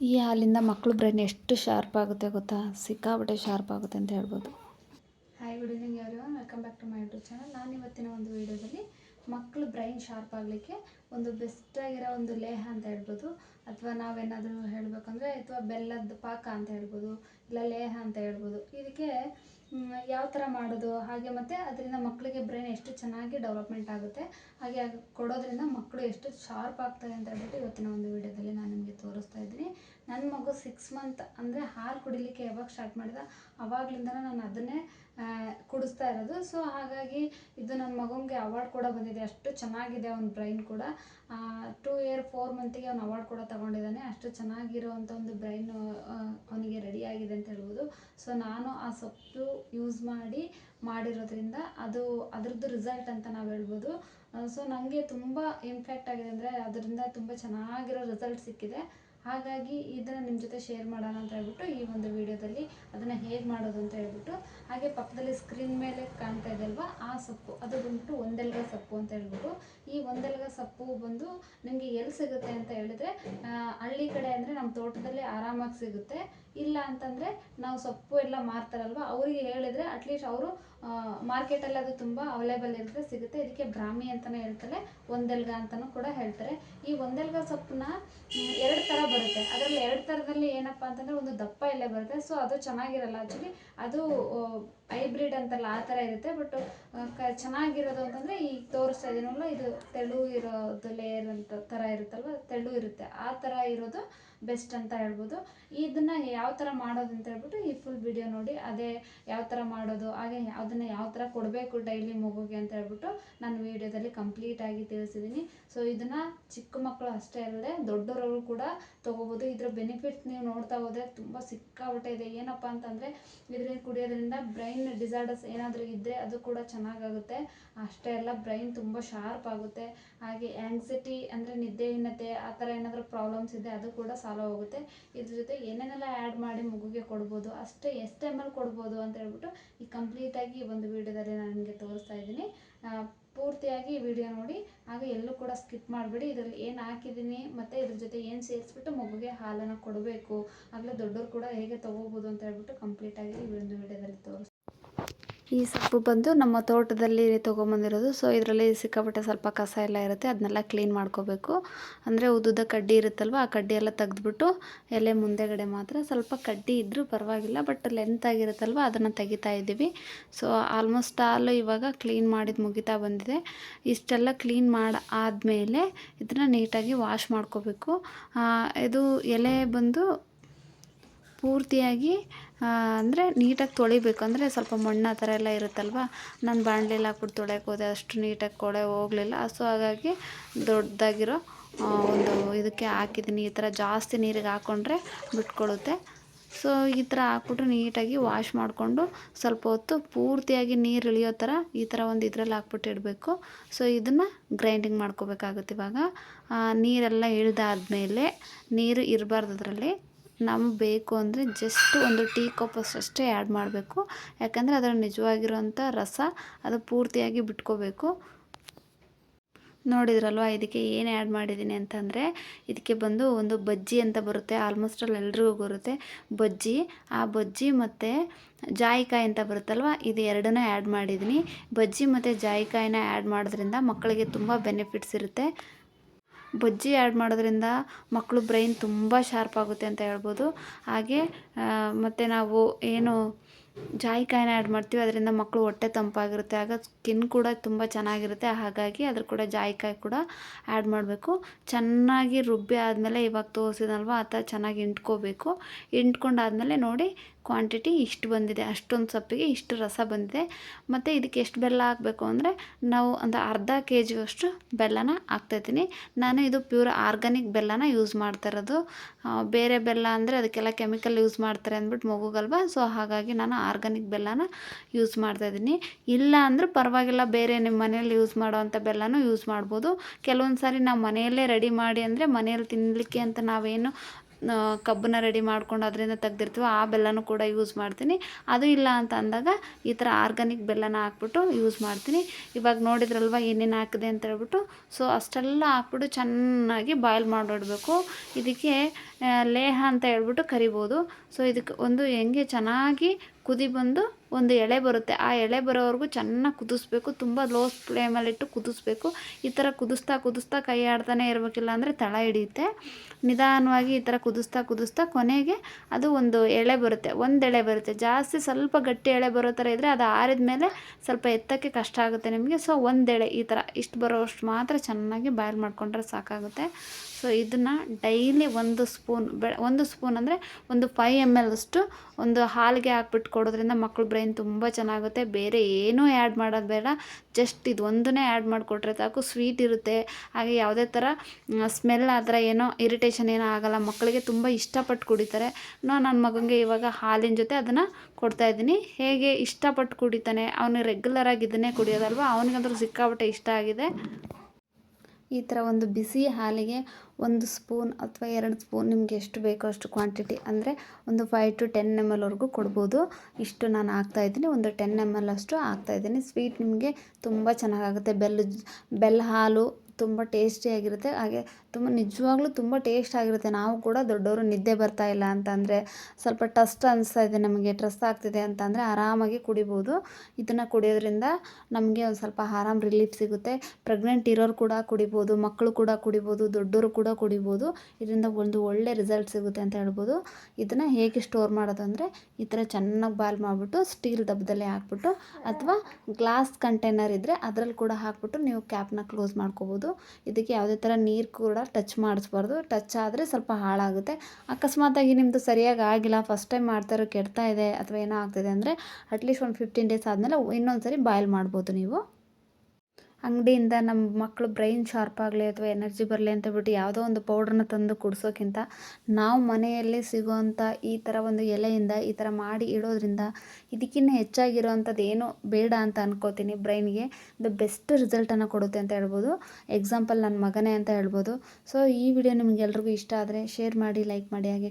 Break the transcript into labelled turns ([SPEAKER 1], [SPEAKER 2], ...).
[SPEAKER 1] ಈ ಹಾಲಿಂದ ಮಕ್ಕಳು ಬ್ರೈನ್ ಎಷ್ಟು ಶಾರ್ಪ್ ಆಗುತ್ತೆ ಗೊತ್ತಾ? ಸಿಕ್ಕಾಬಿಟ್ಟೆ ಶಾರ್ಪ್ ಆಗುತ್ತೆ ಅಂತ ಹೇಳ್ಬೋದು.
[SPEAKER 2] Hi good evening everyone welcome back to my YouTube channel ನಾನು ಇವತ್ತಿನ ಒಂದು ವಿಡಿಯೋದಲ್ಲಿ ಮಕ್ಕಳು ಬ್ರೈನ್ ಶಾರ್ಪ್ ಆಗಲಿಕ್ಕೆ ಒಂದು ಬೆಸ್ಟ್ ಆಗಿರೋ ಒಂದು ಲೇಹ ಅಂತ ಹೇಳ್ಬೋದು. ಅಥವಾ ನಾವೇನಾದರೂ ಹೇಳಬೇಕಂದ್ರೆ, ಅಥವಾ ಬೆಲ್ಲದ ಪಾಕ ಅಂತ ಹೇಳ್ಬೋದು, ಇಲ್ಲ ಲೇಹ ಅಂತ ಹೇಳ್ಬೋದು. ಇದಕ್ಕೆ ಯಾವ ಥರ ಮಾಡೋದು? ಹಾಗೆ ಮತ್ತು ಅದರಿಂದ ಮಕ್ಕಳಿಗೆ ಬ್ರೈನ್ ಎಷ್ಟು ಚೆನ್ನಾಗಿ ಡೆವಲಪ್ಮೆಂಟ್ ಆಗುತ್ತೆ. ಹಾಗೆ ಅದು ಕೊಡೋದ್ರಿಂದ ಮಕ್ಕಳು ಎಷ್ಟು ಶಾರ್ಪ್ ಆಗ್ತಾರೆ ಅಂತ ಹೇಳ್ಬಿಟ್ಟು ಇವತ್ತಿನ ಒಂದು ವಿಡಿಯೋದಲ್ಲಿ ನಾನು ನಿಮಗೆ ತೋರಿಸ್ತಾ ಇದ್ದೀನಿ. ನನ್ನ ಮಗು ಸಿಕ್ಸ್ ಮಂತ್ ಅಂದರೆ ಹಾಲು ಕುಡಿಲಿಕ್ಕೆ ಯಾವಾಗ ಸ್ಟಾರ್ಟ್ ಮಾಡಿದ? ಅವಾಗಲಿಂದ ನಾನು ಅದನ್ನೇ ಕುಡಿಸ್ತಾ ಇರೋದು. ಸೊ ಹಾಗಾಗಿ ಇದು ನನ್ನ ಮಗನಿಗೆ ಅವಾರ್ಡ್ ಕೂಡ ಬಂದಿದೆ. ಅಷ್ಟು ಚೆನ್ನಾಗಿದೆ ಅವನ ಬ್ರೈನ್ ಕೂಡ. ಟೂ ಇಯರ್ ಫೋರ್ ಮಂತಿಗೆ ಅವ್ನು ಅವಾರ್ಡ್ ಕೂಡ ತಗೊಂಡಿದ್ದಾನೆ. ಅಷ್ಟು ಚೆನ್ನಾಗಿರೋವಂಥ ಒಂದು ಬ್ರೈನ್ ಅವನಿಗೆ ರೆಡಿ ಆಗಿದೆ ಅಂತ ಹೇಳ್ಬೋದು. ಸೊ ನಾನು ಆ ಸೊಪ್ಪು ಯೂಸ್ ಮಾಡಿ ಮಾಡಿರೋದ್ರಿಂದ ಅದು ಅದ್ರದ್ದು ರಿಸಲ್ಟ್ ಅಂತ ನಾವು ಹೇಳ್ಬೋದು. ಸೊ ನನಗೆ ತುಂಬ ಇಂಪ್ಯಾಕ್ಟ್ ಆಗಿದೆ ಅಂದರೆ ಅದರಿಂದ ತುಂಬ ಚೆನ್ನಾಗಿರೋ ರಿಸಲ್ಟ್ ಸಿಕ್ಕಿದೆ. ಹಾಗಾಗಿ ಇದನ್ನು ನಿಮ್ಮ ಜೊತೆ ಶೇರ್ ಮಾಡೋಣ ಅಂತ ಹೇಳ್ಬಿಟ್ಟು ಈ ಒಂದು ವಿಡಿಯೋದಲ್ಲಿ ಅದನ್ನು ಹೇಗೆ ಮಾಡೋದು ಅಂತ ಹೇಳ್ಬಿಟ್ಟು, ಹಾಗೆ ಪಕ್ಕದಲ್ಲಿ ಸ್ಕ್ರೀನ್ ಮೇಲೆ ಕಾಣ್ತಾ ಇದೆ ಅಲ್ವಾ? ಆ ಸೊಪ್ಪು, ಅದು ಬಂದ್ಬಿಟ್ಟು ಒಂದೆಲ್ಗ ಸೊಪ್ಪು ಅಂತ ಹೇಳ್ಬಿಟ್ಟು ಒಂದೆಲ್ಗ ಸೊಪ್ಪು ಬಂದು ನಿಮಗೆ ಎಲ್ಲಿ ಸಿಗುತ್ತೆ ಅಂತ ಹೇಳಿದ್ರೆ ಹಳ್ಳಿ ಕಡೆ ಅಂದರೆ ನಮ್ಮ ತೋಟದಲ್ಲಿ ಆರಾಮಾಗಿ ಸಿಗುತ್ತೆ. ಇಲ್ಲ ಅಂತಂದರೆ ನಾವು ಸೊಪ್ಪು ಎಲ್ಲ ಮಾರ್ತಾರಲ್ವ, ಅವರಿಗೆ ಹೇಳಿದ್ರೆ ಅಟ್ಲೀಸ್ಟ್ ಅವರು ಮಾರ್ಕೆಟಲ್ಲಿ ಅದು ತುಂಬ ಅವೈಲೇಬಲ್ ಇರುತ್ತೆ ಸಿಗುತ್ತೆ. ಇದಕ್ಕೆ ಬ್ರಾಹ್ಮಿ ಅಂತಲೇ ಹೇಳ್ತಾರೆ, ಒಂದೆಲ್ಗ ಅಂತಲೂ ಕೂಡ ಹೇಳ್ತಾರೆ. ಈ ಒಂದೆಲ್ಗ ಸೊಪ್ಪನ್ನ ಎರಡು ಥರ ಬರುತ್ತೆ. ಅದರಲ್ಲಿ ಎರಡು ಥರದಲ್ಲಿ ಏನಪ್ಪ ಅಂತಂದರೆ ಒಂದು ದಪ್ಪ ಎಲೆ ಬರುತ್ತೆ. ಸೊ ಅದು ಚೆನ್ನಾಗಿರಲ್ಲ ಆ್ಯಕ್ಚುಲಿ ಅದು ಹೈಬ್ರಿಡ್ ಅಂತಲ್ಲ, ಆ ಥರ ಇರುತ್ತೆ. ಬಟ್ ಕ, ಚೆನ್ನಾಗಿರೋದು ಅಂತಂದರೆ ಈಗ ತೋರಿಸ್ತಾ ಇದೀನಲ್ಲ, ಇದು ತೆಳು ಇರೋದು ಲೇಯರ್ ಅಂತ ಥರ ಇರುತ್ತಲ್ವ, ತೆಳು ಇರುತ್ತೆ. ಆ ಥರ ಇರೋದು ಬೆಸ್ಟ್ ಅಂತ ಹೇಳ್ಬೋದು. ಇದನ್ನು ಯಾವ ಥರ ಮಾಡೋದು ಅಂತ ಹೇಳ್ಬಿಟ್ಟು ಈ ಫುಲ್ ವಿಡಿಯೋ ನೋಡಿ, ಅದೇ ಯಾವ ಥರ ಮಾಡೋದು, ಹಾಗೆ ಅದನ್ನು ಯಾವ ಥರ ಕೊಡಬೇಕು ಡೈಲಿ ಮಗುಗೆ ಅಂತ ಹೇಳ್ಬಿಟ್ಟು ನಾನು ವಿಡಿಯೋದಲ್ಲಿ ಕಂಪ್ಲೀಟಾಗಿ ತಿಳಿಸಿದ್ದೀನಿ ಸೊ ಇದನ್ನು ಚಿಕ್ಕ ಮಕ್ಕಳು ಅಷ್ಟೇ ಅಲ್ಲದೆ ದೊಡ್ಡವರು ಕೂಡ ತೊಗೋಬೋದು. ಇದರ ಬೆನಿಫಿಟ್ಸ್ ನೀವು ನೋಡ್ತಾ ಹೋದರೆ ತುಂಬ ಸಿಕ್ಕಾಪಟ್ಟೆ ಇದೆ. ಏನಪ್ಪ ಅಂತಂದರೆ ಇದರಿಂದ ಕುಡಿಯೋದ್ರಿಂದ ಬ್ರೈನ್ ಡಿಸಾರ್ಡರ್ಸ್ ಏನಾದರೂ ಇದ್ದರೆ ಅದು ಕೂಡ ಚೆನ್ನಾಗಾಗುತ್ತೆ. ಅಷ್ಟೇ ಅಲ್ಲ ಬ್ರೈನ್ ತುಂಬ ಶಾರ್ಪ್ ಆಗುತ್ತೆ. ಹಾಗೆ ಆ್ಯಂಗ್ಸಿಟಿ ಅಂದರೆ ನಿದ್ದೆಹೀನತೆ ಆ ಥರ ಏನಾದರೂ ಪ್ರಾಬ್ಲಮ್ಸ್ ಇದೆ, ಅದು ಕೂಡ ಹೋಗುತ್ತೆ. ಇದ್ರ ಜೊತೆ ಏನೇನೆಲ್ಲ ಆ್ಯಡ್ ಮಾಡಿ ಮಗುಗೆ ಕೊಡ್ಬೋದು, ಅಷ್ಟೇ ಎಷ್ಟು ಎಂ ಎಲ್ ಕೊಡ್ಬೋದು ಅಂತ ಹೇಳ್ಬಿಟ್ಟು ಈ ಕಂಪ್ಲೀಟಾಗಿ ಈ ಒಂದು ವಿಡಿಯೋದಲ್ಲಿ ನಾನು ನಿಮಗೆ ತೋರಿಸ್ತಾ ಇದ್ದೀನಿ. ಪೂರ್ತಿಯಾಗಿ ವಿಡಿಯೋ ನೋಡಿ. ಹಾಗೆ ಎಲ್ಲೂ ಕೂಡ ಸ್ಕಿಪ್ ಮಾಡಬೇಡಿ. ಇದರಲ್ಲಿ ಏನು ಹಾಕಿದ್ದೀನಿ, ಮತ್ತು ಇದ್ರ ಜೊತೆ ಏನು ಸೇರಿಸ್ಬಿಟ್ಟು ಮಗುಗೆ ಹಾಲನ್ನು ಕೊಡಬೇಕು, ಆಗಲೇ ದೊಡ್ಡವರು ಕೂಡ ಹೇಗೆ ತೊಗೋಬೋದು ಅಂತ ಹೇಳ್ಬಿಟ್ಟು ಕಂಪ್ಲೀಟಾಗಿ ಈ ಒಂದು ವಿಡಿಯೋದಲ್ಲಿ ತೋರಿಸ್
[SPEAKER 1] ಈ ಸೊಪ್ಪು ಬಂದು ನಮ್ಮ ತೋಟದಲ್ಲಿ ತೊಗೊಂಬಂದಿರೋದು. ಸೊ ಇದರಲ್ಲಿ ಸಿಕ್ಕಾಪಟ್ಟೆ ಸ್ವಲ್ಪ ಕಸ ಎಲ್ಲ ಇರುತ್ತೆ. ಅದನ್ನೆಲ್ಲ ಕ್ಲೀನ್ ಮಾಡ್ಕೋಬೇಕು. ಅಂದರೆ ಉದ್ದುದ ಕಡ್ಡಿ ಇರುತ್ತಲ್ವ, ಆ ಕಡ್ಡಿ ಎಲ್ಲ ತೆಗೆದ್ಬಿಟ್ಟು ಎಲೆ ಮುಂದೆಗಡೆ ಮಾತ್ರ ಸ್ವಲ್ಪ ಕಡ್ಡಿ ಇದ್ದರೂ ಪರವಾಗಿಲ್ಲ ಬಟ್ ಲೆಂತ್ ಆಗಿರುತ್ತಲ್ವ, ಅದನ್ನು ತೆಗಿತಾ ಇದ್ದೀವಿ. ಸೊ ಆಲ್ಮೋಸ್ಟ್ ಆಲ್ ಇವಾಗ ಕ್ಲೀನ್ ಮಾಡಿದ ಮುಗಿತಾ ಬಂದಿದೆ. ಇಷ್ಟೆಲ್ಲ ಕ್ಲೀನ್ ಮಾಡಿ, ಆದಮೇಲೆ ಇದನ್ನು ನೀಟಾಗಿ ವಾಶ್ ಮಾಡ್ಕೋಬೇಕು. ಇದು ಎಲೆ ಬಂದು ಪೂರ್ತಿಯಾಗಿ ಅಂದರೆ ನೀಟಾಗಿ ತೊಳಿಬೇಕು. ಅಂದರೆ ಸ್ವಲ್ಪ ಮಣ್ಣು ಆ ಥರ ಎಲ್ಲ ಇರುತ್ತಲ್ವ? ನಾನು ಬಾಣಲೆಲ್ಲ ಹಾಕ್ಬಿಟ್ಟು ತೊಳೆಯೋಕೆ ಹೋದೆ. ಅಷ್ಟು ನೀಟಾಗಿ ಕೊಳೆ ಹೋಗಲಿಲ್ಲ. ಸೊ, ಹಾಗಾಗಿ ದೊಡ್ಡದಾಗಿರೋ ಒಂದು ಇದಕ್ಕೆ ಹಾಕಿದ್ದೀನಿ. ಈ ಥರ ಜಾಸ್ತಿ ನೀರಿಗೆ ಹಾಕ್ಕೊಂಡ್ರೆ ಬಿಟ್ಕೊಳ್ಳುತ್ತೆ ಸೊ, ಈ ಥರ ಹಾಕ್ಬಿಟ್ಟು ನೀಟಾಗಿ ವಾಶ್ ಮಾಡಿಕೊಂಡು ಸ್ವಲ್ಪ ಹೊತ್ತು ಪೂರ್ತಿಯಾಗಿ ನೀರು ಇಳಿಯೋ ಥರ ಈ ಥರ ಒಂದು ಇದರಲ್ಲಿ ಹಾಕ್ಬಿಟ್ಟು ಇಡಬೇಕು. ಸೊ, ಇದನ್ನು ಗ್ರೈಂಡಿಂಗ್ ಮಾಡ್ಕೋಬೇಕಾಗುತ್ತೆ ಇವಾಗ. ನೀರೆಲ್ಲ ಇಳ್ದಾದ್ಮೇಲೆ, ನೀರು ಇರಬಾರ್ದು ಅದರಲ್ಲಿ. ನಮ್ಗೆ ಬೇಕು ಅಂದರೆ ಜಸ್ಟ್ ಒಂದು ಟೀ ಕಪ್ಪಷ್ಟೇ ಆ್ಯಡ್ ಮಾಡಬೇಕು. ಯಾಕಂದರೆ ಅದರ ನಿಜವಾಗಿರೋಂಥ ರಸ ಅದು ಪೂರ್ತಿಯಾಗಿ ಬಿಟ್ಕೋಬೇಕು. ನೋಡಿದ್ರಲ್ವ, ಇದಕ್ಕೆ ಏನು ಆ್ಯಡ್ ಮಾಡಿದ್ದೀನಿ ಅಂತಂದರೆ, ಇದಕ್ಕೆ ಬಂದು ಒಂದು ಬಜ್ಜಿ ಅಂತ ಬರುತ್ತೆ ಆಲ್ಮೋಸ್ಟ್ ಅಲ್ಲಿ ಎಲ್ರಿಗೂ ಬರುತ್ತೆ ಬಜ್ಜಿ, ಆ ಬಜ್ಜಿ ಮತ್ತು ಜಾಯಿಕಾಯಿ ಅಂತ ಬರುತ್ತಲ್ವ, ಇದು ಎರಡನ್ನೂ ಆ್ಯಡ್ ಮಾಡಿದ್ದೀನಿ. ಬಜ್ಜಿ ಮತ್ತು ಜಾಯಿಕಾಯಿನ ಆ್ಯಡ್ ಮಾಡೋದ್ರಿಂದ ಮಕ್ಕಳಿಗೆ ತುಂಬ ಬೆನಿಫಿಟ್ಸ್ ಇರುತ್ತೆ. ಬಜ್ಜಿ ಆ್ಯಡ್ ಮಾಡೋದ್ರಿಂದ ಮಕ್ಕಳು ಬ್ರೈನ್ ತುಂಬ ಶಾರ್ಪ್ ಆಗುತ್ತೆ ಅಂತ ಹೇಳ್ಬೋದು. ಹಾಗೆ ಮತ್ತು ನಾವು ಏನು ಜಾಯಿಕಾಯಿನ ಆ್ಯಡ್ ಮಾಡ್ತೀವಿ, ಅದರಿಂದ ಮಕ್ಕಳು ಹೊಟ್ಟೆ ತಂಪಾಗಿರುತ್ತೆ. ಆಗ ಸ್ಕಿನ್ ಕೂಡ ತುಂಬ ಚೆನ್ನಾಗಿರುತ್ತೆ. ಹಾಗಾಗಿ ಅದ್ರ ಕೂಡ ಜಾಯಿಕಾಯಿ ಕೂಡ ಆ್ಯಡ್ ಮಾಡಬೇಕು. ಚೆನ್ನಾಗಿ ರುಬ್ಬಿ ಆದಮೇಲೆ ಇವಾಗ ತೋರಿಸಿದಲ್ವ ಆ ಥರ ಚೆನ್ನಾಗಿ ಇಂಟ್ಕೋಬೇಕು. ಇಂಟ್ಕೊಂಡಾದ್ಮೇಲೆ ನೋಡಿ ಕ್ವಾಂಟಿಟಿ ಇಷ್ಟು ಬಂದಿದೆ, ಅಷ್ಟೊಂದು ಸೊಪ್ಪಿಗೆ ಇಷ್ಟು ರಸ ಬಂದಿದೆ. ಮತ್ತು ಇದಕ್ಕೆ ಎಷ್ಟು ಬೆಲ್ಲ ಹಾಕಬೇಕು ಅಂದರೆ ನಾವು ಒಂದು ಅರ್ಧ ಕೆ ಜಿಯಷ್ಟು ಬೆಲ್ಲನ ಹಾಕ್ತಾಯಿದ್ದೀನಿ ನಾನು ಇದು ಪ್ಯೂರ್ ಆರ್ಗಾನಿಕ್ ಬೆಲ್ಲನ ಯೂಸ್ ಮಾಡ್ತಾ ಇರೋದು. ಬೇರೆ ಬೆಲ್ಲ ಅಂದರೆ ಅದಕ್ಕೆಲ್ಲ ಕೆಮಿಕಲ್ ಯೂಸ್ ಮಾಡ್ತಾರೆ ಅಂದ್ಬಿಟ್ಟು ಮಗುಗಲ್ವ? ಸೊ ಹಾಗಾಗಿ ನಾನು ಆರ್ಗಾನಿಕ್ ಬೆಲ್ಲನ ಯೂಸ್ ಮಾಡ್ತಾಯಿದ್ದೀನಿ ಇಲ್ಲ ಅಂದ್ರೆ ಪರವಾಗಿಲ್ಲ, ಬೇರೆ ನಿಮ್ಮ ಮನೇಲಿ ಯೂಸ್ ಮಾಡೋವಂಥ ಬೆಲ್ಲನೂ ಯೂಸ್ ಮಾಡ್ಬೋದು. ಕೆಲವೊಂದು ಸಾರಿ ನಾವು ಮನೆಯಲ್ಲೇ ರೆಡಿ ಮಾಡಿ ಅಂದರೆ ಮನೆಯಲ್ಲಿ ತಿನ್ನಲಿಕ್ಕೆ ಅಂತ ನಾವೇನು ಕಬ್ಬನ್ನ ರೆಡಿ ಮಾಡ್ಕೊಂಡು ಅದರಿಂದ ತೆಗ್ದಿರ್ತೀವೋ ಆ ಬೆಲ್ಲನೂ ಕೂಡ ಯೂಸ್ ಮಾಡ್ತೀನಿ. ಅದು ಇಲ್ಲ ಅಂತ ಅಂದಾಗ ಈ ಥರ ಆರ್ಗಾನಿಕ್ ಬೆಲ್ಲನ ಹಾಕ್ಬಿಟ್ಟು ಯೂಸ್ ಮಾಡ್ತೀನಿ. ಇವಾಗ ನೋಡಿದ್ರಲ್ವ ಏನೇನು ಹಾಕಿದೆ ಅಂತ ಹೇಳ್ಬಿಟ್ಟು. ಸೊ ಅಷ್ಟೆಲ್ಲ ಹಾಕ್ಬಿಟ್ಟು ಚೆನ್ನಾಗಿ ಬಾಯ್ಲ್ ಮಾಡಿಬಿಡ್ಬೇಕು ಇದಕ್ಕೆ ಲೇಹ ಅಂತ ಹೇಳ್ಬಿಟ್ಟು ಕರಿಬೋದು. ಸೊ ಇದಕ್ಕೆ ಒಂದು ಹೆಂಗೆ ಚೆನ್ನಾಗಿ ಕುದಿ ಬಂದು ಒಂದು ಎಳೆ ಬರುತ್ತೆ. ಆ ಎಳೆ ಬರೋವರೆಗೂ ಚೆನ್ನಾಗಿ ಕುದಿಸ್ಬೇಕು. ತುಂಬ ಲೋ ಫ್ಲೇಮಲ್ಲಿಟ್ಟು ಕುದಿಸ್ಬೇಕು. ಈ ಥರ ಕುದಿಸ್ತಾ ಕುದಿಸ್ತಾ ಕೈ ಆಡ್ತಾನೆ ಇರಬೇಕಿಲ್ಲ ಅಂದರೆ ತಳ ಹಿಡಿಯುತ್ತೆ. ನಿಧಾನವಾಗಿ ಈ ಥರ ಕುದಿಸ್ತಾ ಕುದಿಸ್ತಾ ಕೊನೆಗೆ ಅದು ಒಂದು ಎಳೆ ಬರುತ್ತೆ. ಒಂದು ಎಳೆ ಬರುತ್ತೆ. ಜಾಸ್ತಿ ಸ್ವಲ್ಪ ಗಟ್ಟಿ ಎಳೆ ಬರೋ ಥರ ಇದ್ದರೆ ಅದು ಆರಿದ ಮೇಲೆ ಸ್ವಲ್ಪ ಎತ್ತಕ್ಕೆ ಕಷ್ಟ ಆಗುತ್ತೆ ನಿಮಗೆ. ಸೊ ಒಂದು ಎಳೆ ಈ ಥರ ಇಷ್ಟು ಬರೋಷ್ಟು ಮಾತ್ರ ಚೆನ್ನಾಗಿ ಬಾಯ್ಲ್ ಮಾಡಿಕೊಂಡ್ರೆ ಸಾಕಾಗುತ್ತೆ. ಸೊ ಇದನ್ನು ಡೈಲಿ ಒಂದು ಸ್ಪೂನ್ ಬೆ, ಒಂದು ಸ್ಪೂನ್ ಅಂದರೆ ಒಂದು ಫೈ ಎಂ ಎಲ್ ಅಷ್ಟು ಒಂದು ಹಾಲಿಗೆ ಹಾಕ್ಬಿಟ್ಟು ಕೊಡೋದ್ರಿಂದ ಮಕ್ಕಳ ಬ್ರೈನ್ ತುಂಬ ಚೆನ್ನಾಗುತ್ತೆ. ಬೇರೆ ಏನೂ ಆ್ಯಡ್ ಮಾಡೋದು ಬೇಡ. ಜಸ್ಟ್ ಇದು ಒಂದನ್ನೇ ಆ್ಯಡ್ ಮಾಡಿಕೊಟ್ರೆ ಸಾಕು. ಸ್ವೀಟ್ ಇರುತ್ತೆ. ಹಾಗೆ ಯಾವುದೇ ಥರ ಸ್ಮೆಲ್ ಆ ಥರ ಏನೋ ಇರಿಟೇಷನ್ ಏನೋ ಆಗೋಲ್ಲ. ಮಕ್ಕಳಿಗೆ ತುಂಬ ಇಷ್ಟಪಟ್ಟು ಕುಡಿತಾರೆ. ನಾನು ನನ್ನ ಮಗನಿಗೆ ಇವಾಗ ಹಾಲಿನ ಜೊತೆ ಅದನ್ನು ಕೊಡ್ತಾಯಿದ್ದೀನಿ ಹೇಗೆ ಇಷ್ಟಪಟ್ಟು ಕುಡಿತಾನೆ? ಅವನು ರೆಗ್ಯುಲರಾಗಿ ಇದನ್ನೇ ಕುಡಿಯೋದಲ್ವ? ಅವನಿಗಂದ್ರೂ ಸಿಕ್ಕಾಪಟ್ಟೆ ಇಷ್ಟ ಆಗಿದೆ. ಈ ಥರ ಒಂದು ಬಿಸಿ ಹಾಲಿಗೆ ಒಂದು ಸ್ಪೂನ್ ಅಥವಾ ಎರಡು ಸ್ಪೂನ್ ನಿಮ್ಗೆ ಎಷ್ಟು ಬೇಕೋ ಅಷ್ಟು ಕ್ವಾಂಟಿಟಿ ಅಂದರೆ ಒಂದು ಫೈವ್ ಟು ಟೆನ್ ಎಂ ಎಲ್ವರೆಗೂ ಕೊಡ್ಬೋದು. ಇಷ್ಟು ನಾನು ಹಾಕ್ತಾಯಿದ್ದೀನಿ ಒಂದು ಟೆನ್ ಎಂ ಎಲ್ ಅಷ್ಟು ಹಾಕ್ತಾಯಿದ್ದೀನಿ ಸ್ವೀಟ್ ನಿಮಗೆ ತುಂಬ ಚೆನ್ನಾಗಾಗುತ್ತೆ. ಬೆಲ್ಲ ಬೆಲ್ಲ ಹಾಲು ತುಂಬ ಟೇಸ್ಟಿಯಾಗಿರುತ್ತೆ ಹಾಗೆ ತುಂಬ ನಿಜವಾಗ್ಲೂ ತುಂಬ ಟೇಸ್ಟ್ ಆಗಿರುತ್ತೆ. ನಾವು ಕೂಡ ದೊಡ್ಡವರು ನಿದ್ದೆ ಬರ್ತಾ ಇಲ್ಲ ಅಂತಂದರೆ ಸ್ವಲ್ಪ ಟಸ್ಟ್ ಅನಿಸ್ತಾ ಇದೆ ನಮಗೆ ಟ್ರಸ್ ಆಗ್ತಿದೆ ಅಂತಂದರೆ ಆರಾಮಾಗಿ ಕುಡಿಬೋದು. ಇದನ್ನು ಕುಡಿಯೋದ್ರಿಂದ ನಮಗೆ ಒಂದು ಸ್ವಲ್ಪ ಆರಾಮ್ ರಿಲೀಫ್ ಸಿಗುತ್ತೆ. ಪ್ರೆಗ್ನೆಂಟ್ ಇರೋರು ಕೂಡ ಕುಡಿಬೋದು ಮಕ್ಕಳು ಕೂಡ ಕುಡಿಬೋದು ದೊಡ್ಡವರು ಕೂಡ ಕುಡಿಬೋದು. ಇದರಿಂದ ಒಂದು ಒಳ್ಳೆ ರಿಸಲ್ಟ್ ಸಿಗುತ್ತೆ ಅಂತ ಹೇಳ್ಬೋದು. ಇದನ್ನು ಹೇಗೆ ಸ್ಟೋರ್ ಮಾಡೋದು ಅಂದರೆ ಈ ಥರ ಚೆನ್ನಾಗಿ ಬಾಲ್ ಮಾಡಿಬಿಟ್ಟು ಸ್ಟೀಲ್ ದಬ್ಬದಲ್ಲಿ ಹಾಕ್ಬಿಟ್ಟು ಅಥವಾ ಗ್ಲಾಸ್ ಕಂಟೈನರ್ ಇದ್ದರೆ ಅದರಲ್ಲಿ ಕೂಡ ಹಾಕ್ಬಿಟ್ಟು ನೀವು ಕ್ಯಾಪ್ನ ಕ್ಲೋಸ್ ಮಾಡ್ಕೋಬೋದು. ಇದಕ್ಕೆ ಯಾವುದೇ ಥರ ನೀರು ಕೂಡ ಟಚ್ ಮಾಡಿಸ್ಬಾರ್ದು ಟಚ್ ಆದರೆ ಸ್ವಲ್ಪ ಹಾಳಾಗುತ್ತೆ. ಅಕಸ್ಮಾತಾಗಿ ನಿಮ್ಮದು ಸರಿಯಾಗಿ ಆಗಿಲ್ಲ ಫಸ್ಟ್ ಟೈಮ್ ಮಾಡ್ತಾರೋ ಕೆಡ್ತಾ ಇದೆ ಅಥವಾ ಏನೋ ಆಗ್ತಿದೆ ಅಂದರೆ ಅಟ್ಲೀಸ್ಟ್ ಒಂದು ಫಿಫ್ಟೀನ್ ಡೇಸ್ ಆದಮೇಲೆ ಇನ್ನೊಂದು ಸರಿ ಬಾಯ್ಲ್ ಮಾಡ್ಬೋದು ನೀವು. ಅಂಗಡಿಯಿಂದ ನಮ್ಮ ಮಕ್ಕಳು ಬ್ರೈನ್ ಶಾರ್ಪ್ ಆಗಲಿ ಅಥವಾ ಎನರ್ಜಿ ಬರಲಿ ಅಂತ ಬಿಟ್ಟು ಯಾವುದೋ ಒಂದು ಪೌಡ್ರನ್ನ ತಂದು ಕುಡಿಸೋಕ್ಕಿಂತ ನಾವು ಮನೆಯಲ್ಲೇ ಸಿಗುವಂಥ ಈ ಥರ ಒಂದು ಎಲೆಯಿಂದ ಈ ಥರ ಮಾಡಿ ಇಡೋದ್ರಿಂದ ಇದಕ್ಕಿಂತ ಹೆಚ್ಚಾಗಿರೋ ಏನು ಏನೂ ಬೇಡ ಅಂತ ಅನ್ಕೋತೀನಿ ಬ್ರೈನ್ಗೆ. ದ ಬೆಸ್ಟ್ ರಿಸಲ್ಟನ್ನು ಕೊಡುತ್ತೆ ಅಂತ ಹೇಳ್ಬೋದು. ಎಕ್ಸಾಂಪಲ್ ನನ್ನ ಮಗನೇ ಅಂತ ಹೇಳ್ಬೋದು. ಸೊ ಈ ವಿಡಿಯೋ ನಿಮಗೆಲ್ರಿಗೂ ಇಷ್ಟ ಆದರೆ ಶೇರ್ ಮಾಡಿ, ಲೈಕ್ ಮಾಡಿ, ಹಾಗೆ